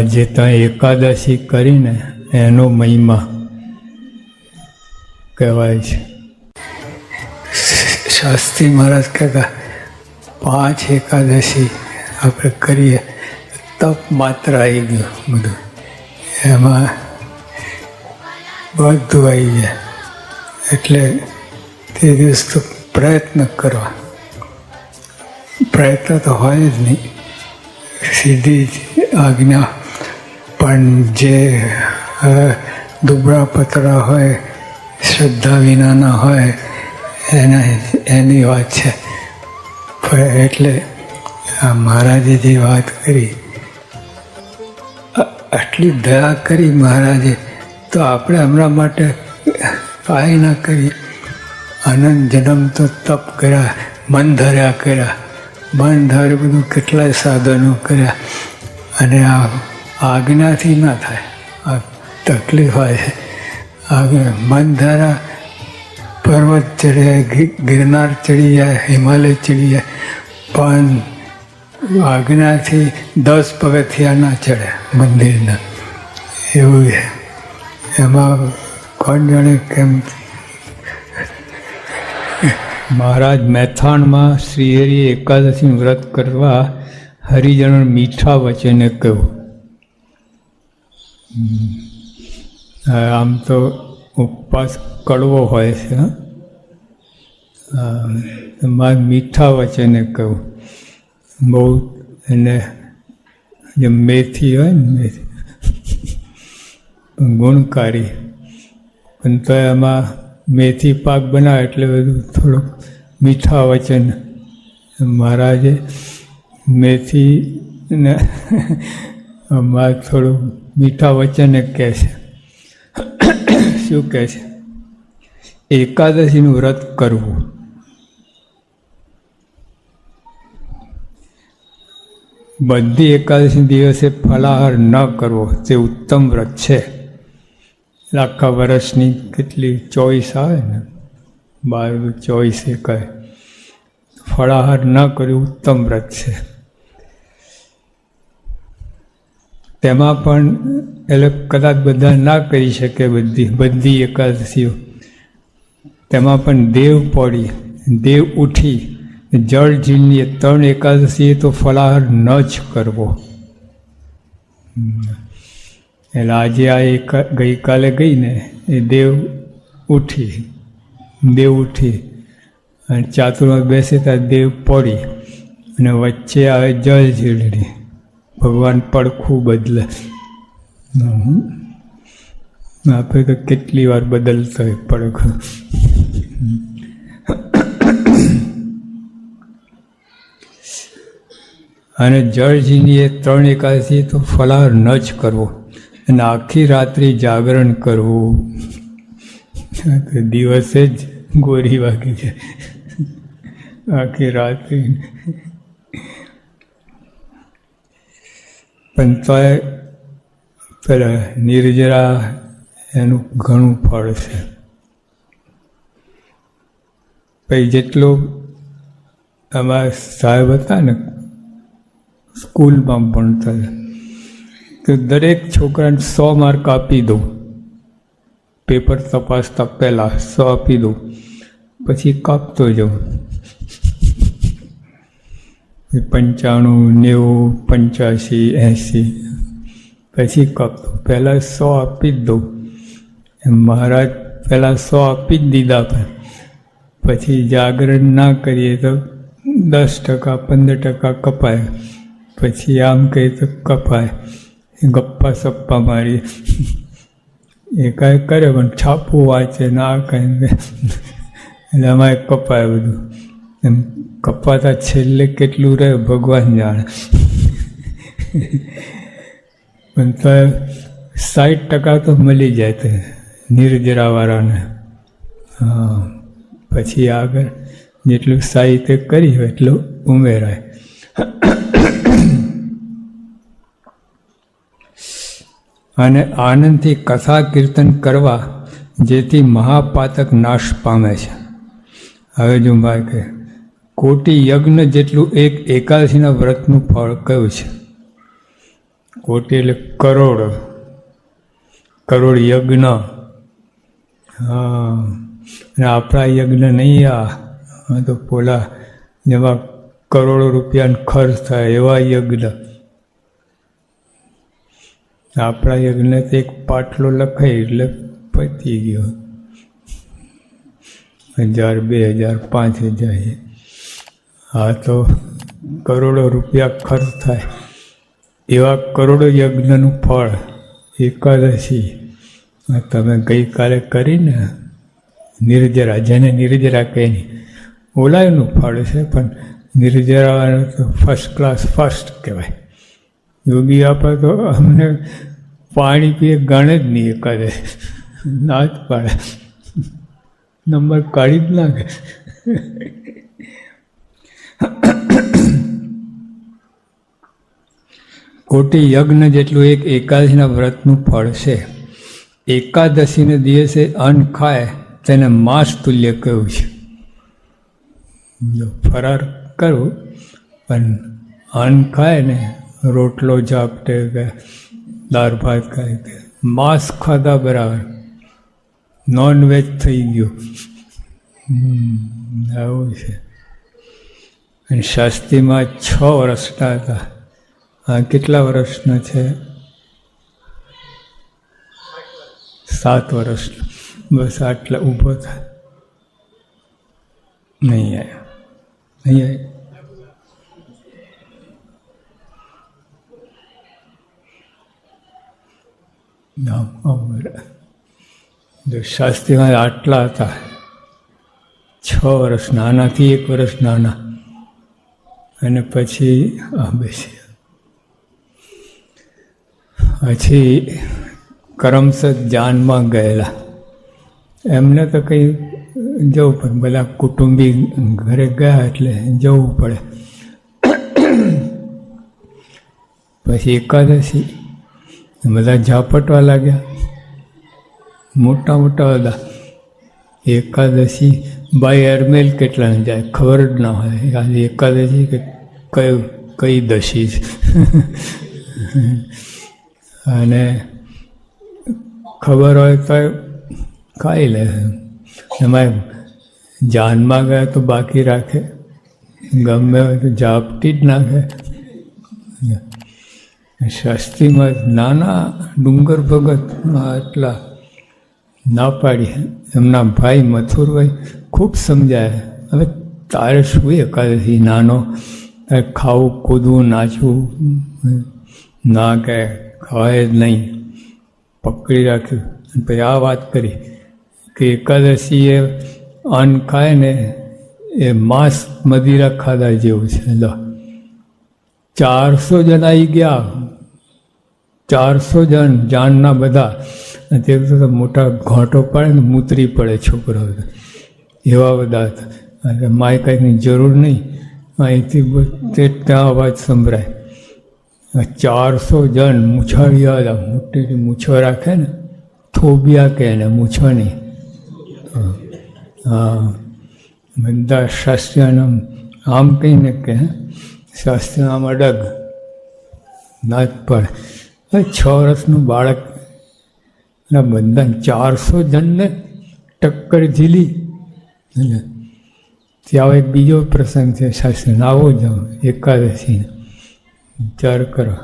આજે ત્યાં એકાદશી કરીને એનો મહિમા કહેવાય છે. શાસ્ત્રી મહારાજ કહેતા, પાંચ એકાદશી આપણે કરીએ, તપ માત્ર આવી ગયું બધું. એમાં બધું આવી જાય એટલે તે દિવસ તો પ્રયત્ન કરવા. પ્રયત્ન તો હોય જ નહીં. સીધી જ આજ્ઞા પણ જે દુબળા પતરા હોય, શ્રદ્ધા વિનાના હોય, એના, એની વાત છે. એટલે આ મહારાજે જે વાત કરી આટલી દયા કરી મહારાજે, તો આપણે હમણાં માટે કાંઈ ના કરી. આનંદ જન્મ તો તપ કર્યા, મન ધર્યા કર્યા. મન ધરે બધું કેટલાય સાધનો કર્યા. અને આ આજ્ઞાથી ના થાય. આ તકલીફ હોય છે. આજ્ઞા મન દ્વારા પર્વત ચડી જાય ગિરનાર ચડી જાય હિમાલય ચડી જાય પણ આજ્ઞાથી દસ પગથિયા ના ચડે મંદિરના. એવું છે. એમાં કોણ જાણે કેમ મહારાજ મહેથાણમાં શ્રીહરિએ એકાદશી વ્રત કરવા હરિજનો મીઠા વચને કહ્યું. આમ તો ઉપવાસ કડવો હોય છે મારે મીઠા વચને કહું. બહુ એને જે મેથી હોય ને મેથી ગુણકારી. પણ તો એમાં મેથી પાક બનાવે એટલે બધું થોડુંક મીઠા વચન. મહારાજે મેથી ને થોડું મીઠા વચને કહે છે. શું કહે છે? એકાદશીનું વ્રત કરવું. બધી એકાદશી દિવસે ફલાહાર ન કરવો તે ઉત્તમ વ્રત છે. આખા વર્ષની કેટલી ચોઈસ આવે ને? બાર એ કહે ફળાહાર ન કર્યું ઉત્તમ વ્રત છે. તેમાં પણ એટલે કદાચ બધા ના કરી શકે બધી બધી એકાદશીઓ. તેમાં પણ દેવ પડી, દેવ ઉઠી, જળ ઝીલની ત્રણ એકાદશી તો ફલાહાર ન જ કરવો. એટલે આજે આ એક, ગઈકાલે ગઈને એ દેવ ઉઠી દેવ ઉઠી, અને ચાતુરમાં બેસે ત્યાં દેવ પડી, અને વચ્ચે આવે જળ ઝીલડી ભગવાન પડખું બદલે આપણે તો કેટલી વાર બદલતા હોય પડખું અને જળજીનીએ ત્રણ એકાદશી તો ફલાહાર ન જ કરવો. અને આખી રાત્રિ જાગરણ કરવું. દિવસે જ ગોરી વાગી છે. આખી રાત્રિ પણ તોય પેલા નિર્જરા એનું ઘણું ફળ છે. પછી જેટલું અમારા સાહેબ હતા ને, સ્કૂલમાં ભણતા તો દરેક છોકરાને સો માર્ક આપી દઉં. પેપર તપાસતા પહેલાં સો આપી દઉં. પછી કાપતો જાઉં. પંચાણું નેવું પંચ્યાસી એંસી. પછી કપ પહેલાં સો આપી જ દઉં. મહારાજ પહેલાં સો આપી જ દીધા પણ પછી જાગરણ ના કરીએ તો દસ ટકા, પંદર ટકા કપાય. પછી આમ કહીએ તો કપાય. ગપ્પા સપ્પા મારી એ કાંઈ કરે પણ છાપું વાંચે ના કાંઈ. એટલે અમારે કપાય બધું. એમ કપાતા છેલ્લે કેટલું રહે ભગવાન જાણે. પણ તો સાઠ ટકા તો મળી જાય તે નિર્જરાવાળાને. હા, પછી આગળ જેટલું સાહિત્ય કરી હોય એટલું ઉમેરાય. અને આનંદથી કથા કીર્તન કરવા જેથી મહાપાતક નાશ પામે છે. હવે જો ભાઈ કે કોટી યજ્ઞ જેટલું એક એકાદશીના વ્રતનું ફળ કયું છે? કોટી એટલે કરોડ. કરોડ યજ્ઞ. હા. અને આપણા યજ્ઞ નહીં આ. તો પોલા જેમાં કરોડો રૂપિયાનો ખર્ચ થાય એવા યજ્ઞ. આપણા યજ્ઞ તો એક પાટલો લખાય એટલે પતી ગયો. હજાર બે હજાર પાંચ હજાર હા, તો કરોડો રૂપિયા ખર્ચ થાય. એવા કરોડો યજ્ઞનું ફળ એકાદશી. તમે ગઈકાલે કરીને નિર્જરા જેને નિર્જરા કહે ઓલાયનું ફળ છે, પણ નિર્જરાનું તો ફર્સ્ટ ક્લાસ ફર્સ્ટ કહેવાય. યોગી આપે તો અમને પાણી પીએ, ગણે જ નહીં એકાદે ના જ પાડે. નંબર કાઢી જ નાખે. કોટી યજ્ઞ જેટલું એક એકાદશીના વ્રતનું ફળ છે. એકાદશીને દિવસે અન્ન ખાય તેને માંસ તુલ્ય કહ્યું છે. ફરાર કરવું પણ અન્ન ખાય ને રોટલો ઝાપટે કે દાળ ભાત ખાય કે માંસ ખાધા બરાબર. નોનવેજ થઈ ગયું. આવું છે. અને શાસ્ત્રીમાં છ વર્ષના હતા આ કેટલા વર્ષના છે? સાત વર્ષનો બસ આટલા ઊભો થાય નહીં આવ્યો નહીં આવ્યો નામ અમર. જો શાસ્ત્રીમાં આટલા હતા, છ વર્ષ નાનાથી એક વર્ષ નાના. અને પછી આ બેસી પછી કરમસદ જાનમાં ગયેલા. એમને તો કંઈ જવું પડે. બધા કુટુંબી ઘરે ગયા એટલે જવું પડે. પછી એકાદશી. બધા ઝાપટવા લાગ્યા. મોટા મોટા બધા. એકાદશી બાય એરમેલ કેટલાને જાય? ખબર જ ના હોય. આજે એકાદશી કે કયું, કઈ દશી અને ખબર હોય તો ખાઈ લે. એમાં જાનમાં ગયા તો બાકી રાખે. ગમે હોય તો ઝાપટી જ નાખે. શાસ્ત્રીમાં નાના ડુંગર ભગત, આટલા ના પાડી. એમના ભાઈ મથુરભાઈ ખૂબ સમજાય. હવે તારે શું એકાદશી? નાનો. ખાવું, કૂદવું, નાચવું. ના કે ખવાય જ નહીં. પકડી રાખ્યું. પછી આ વાત કરી કે એકાદશી એ અન્ન ખાય ને એ માંસ મદિરા ખાધા જેવું છે. લો. ચારસો જણ આવી ગયા. ચારસો જણ જાણના બધા. તે મોટા ઘાંટો પડે ને મૂતરી પડે છોકરાઓ એવા બધા હતા. અને માય કંઈકની જરૂર નહીં. અહીંથી તે ત્યાં અવાજ સંભળાય. ચારસો જણ મૂછાળિયા મોટી મૂછો રાખે ને થોબિયા કહે ને મૂછો નહીં હા. બધા શાસ્ત્રીઓને આમ કહીને કે શાસ્ત્રી આમ અડગ. ના જ પડે છ વર્ષનું બાળક ના બંધન ચારસો જણને ટક્કર ઝીલી. એટલે ત્યાં એક બીજો પ્રસંગ છે શાસન આવો જાઓ, એકાદશી. વિચાર કરો.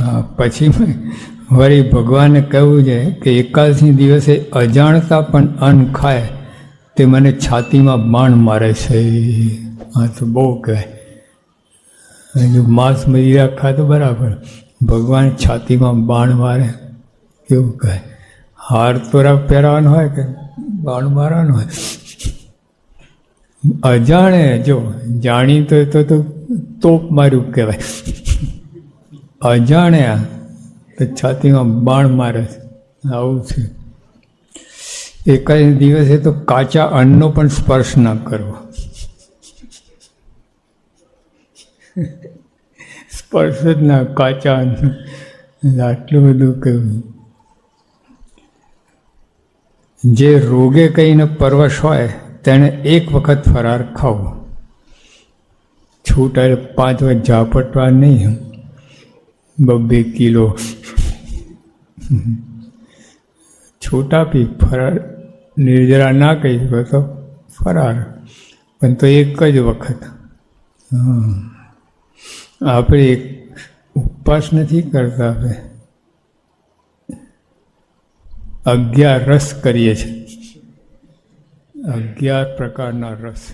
હા, પછી વળી ભગવાને કહ્યું છે કે એકાદશી દિવસે અજાણતા પણ અન્ન ખાય. તે મને છાતીમાં બાણ મારે છે. હા તો બહુ કહેવાય. જો માંસ મદિરા ખાતો બરાબર. ભગવાન છાતીમાં બાણ મારે. એવું કહે હાર તોરા પહેરવાનો હોય કે બાણ મારવાનો હોય? અજાણે જો જાણી તો તો તો તોપ માર્યું કહેવાય. અજાણ્યા તો છાતીમાં બાણ મારે આવું છે. એકાદ દિવસે તો કાચા અન્નનો પણ સ્પર્શ ના કરવો. સ્પર્શ જ ના, કાચા અન્ન. આટલું બધું કહ્યું જે રોગે કહીને પરવશ હોય, તેણે એક વખત ફરાર ખાવો. છૂટાયેલ પાંચ વખત ઝાપટવા નહીં. બબ્બે કિલો. છૂટા પી ફરાર નિર્જરા ના કહી શકો તો ફરાર. પણ તો એક જ વખત. આપણે ઉપવાસ નથી કરતા આપણે અગિયાર રસ કરીએ છીએ. અગિયાર પ્રકારના રસ.